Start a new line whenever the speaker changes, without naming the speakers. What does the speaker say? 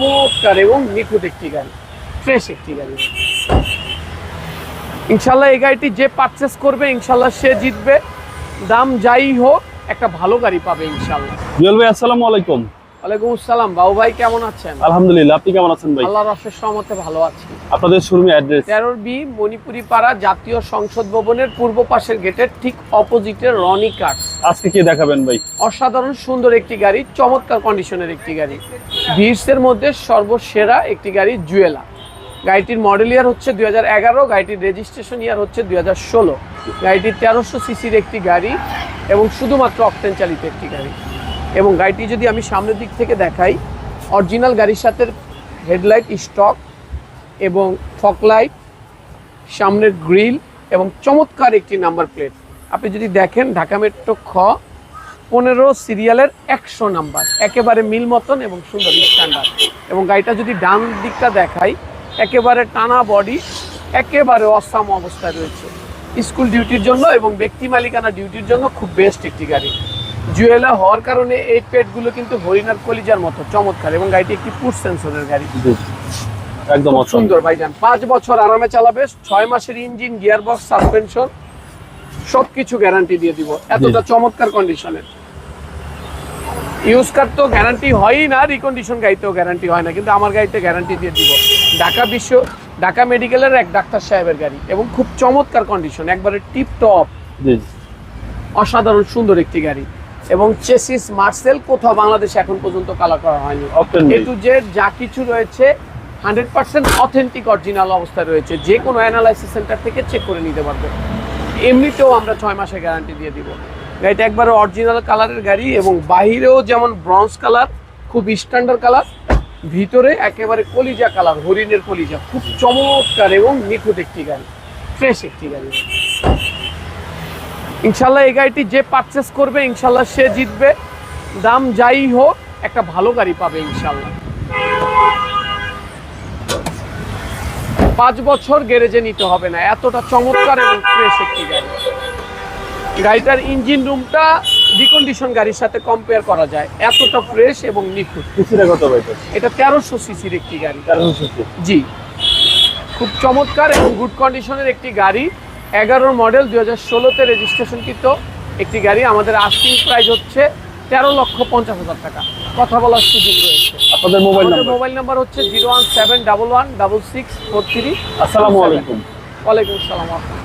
চমৎকার এবং নিখুঁত একটি গাড়ি ফ্রেশ একটি গাড়ি। ইনশাল্লাহ এই গাড়িটি যে পারচেস করবে ইনশাল্লাহ সে জিতবে। দাম যাই হোক একটা ভালো গাড়ি পাবে ইনশাল্লাহ।
জুয়েল ভাই আসসালামু আলাইকুম।
ওয়ালাইকুম আসসালাম। বাবু ভাই কেমন আছেন?
আলহামদুলিল্লাহ আপনি কেমন আছেন ভাই?
ভালো আছি।
আপনাদের শোরুমে অ্যাড্রেস
তেরোর বি মণিপুরি পাড়া জাতীয় সংসদ ভবনের পূর্ব পাশের গেটের ঠিক অপোজিটে রনি কার্স
আজকে কি দেখাবেন ভাই?
অসাধারণ সুন্দর একটি গাড়ি চমৎকার কন্ডিশনের একটি গাড়ি। ভিড়সের মধ্যে সর্বসেরা একটি গাড়ি জুয়েলা গাড়িটির মডেল ইয়ার হচ্ছে দুই হাজার এগারো, গাড়িটির রেজিস্ট্রেশন ইয়ার হচ্ছে দুই হাজার ষোলো। গাড়িটি তেরোশো সিসির একটি গাড়ি এবং শুধুমাত্র অকটেন চালিত একটি গাড়ি। এবং গাড়িটি যদি আমি সামনের দিক থেকে দেখাই অরিজিনাল গাড়ির সাথে হেডলাইট স্টক এবং ফকলাইট সামনের গ্রিল এবং চমৎকার একটি নাম্বার প্লেট আপনি যদি দেখেন ঢাকা মেট্রো খ পনেরো সিরিয়ালের একশো নাম্বার। একেবারে মিল মতন এবং সুন্দর স্ট্যান্ডার্ড এবং গাড়িটা যদি ডান দিকটা দেখাই একেবারে টানা বডি একেবারে অসাম অবস্থায় রয়েছে। স্কুল ডিউটির জন্য এবং ব্যক্তি মালিকানা ডিউটির জন্য খুব বেস্ট একটি গাড়ি। জুয়েলা হওয়ার কারণে এই পেটগুলো কিন্তু হরিণার কলিজার মতো চমৎকার এবং গাড়িটি একটি পুট সেন্সরের গাড়ি।
একদম
সুন্দর ভাইজান। পাঁচ বছর আরামে চালাবে ছয় মাসের ইঞ্জিন গিয়ার বক্স সাসপেনশন সবকিছু গ্যারান্টি দিয়ে দিব। এতটা চমৎকার কন্ডিশনের ইউজ কার তো গ্যারান্টি হয়ই না রিকন্ডিশন গাড়িতেও গ্যারান্টি হয় না কিন্তু আমার গাড়িতে গ্যারান্টি দিয়ে দিব। ঢাকা বিশ্ব ঢাকা মেডিকেলের এক ডাক্তার সাহেবের গাড়ি এবং খুব চমৎকার কন্ডিশন একবারে টিপ টপ অসাধারণ সুন্দর একটি গাড়ি। এবং চেসিস মার্সেল কোথাও বাংলাদেশে এখন পর্যন্ত কালার করা হয়নি। এ টু জেড যা কিছু রয়েছে হান্ড্রেড পার্সেন্ট অথেন্টিক অরিজিনাল অবস্থায় রয়েছে। যে কোনো অ্যানালাইসিস সেন্টার থেকে চেক করে নিতে পারবে। এমনিতেও আমরা ছয় মাসের গ্যারান্টি দিয়ে দিব। গাড়িটা একবারে অরিজিনাল কালারের গাড়ি এবং বাহিরেও যেমন ব্রঞ্জ কালার খুব স্ট্যান্ডার্ড কালার ভিতরে একেবারে কলিজা কালার হরিণের কলিজা, খুব চমৎকার এবং নিখুঁত একটি গাড়ি ফ্রেশ একটি গাড়ি। ইনশাল্লাহ এই গাড়িটি যে পারচেস করবে, ইনশাল্লাহ সে জিতবে। দাম যাই হোক, একটা ভালো গাড়ি পাবে ইনশাল্লাহ। পাঁচ বছর গ্যারেজে নিতে হবে না, এতটা চমৎকার এবং ফ্রেশ একটি গাড়ি। গাড়িটার ইঞ্জিন রুমটা রিকন্ডিশন গাড়ির সাথে কম্পেয়ার করা যায়। এতটা ফ্রেশ এবং নিখুঁত। এটা? তেরোশো সিসির একটি গাড়ি। জি। খুব চমৎকার এবং গুড কন্ডিশনের একটি গাড়ি। এগারোর মডেল দুই হাজার ষোলোতে রেজিস্ট্রেশনকৃত একটি গাড়ি। আমাদের আস্কিং প্রাইস হচ্ছে তেরো লক্ষ পঞ্চাশ হাজার টাকা। কথা বলার সুযোগ রয়েছে।
আপনাদের মোবাইল নাম্বার
মোবাইল নাম্বার হচ্ছে zero one seven double one double six four three
আসসালামু আলাইকুম।
ওয়ালাইকুম আসসালাম।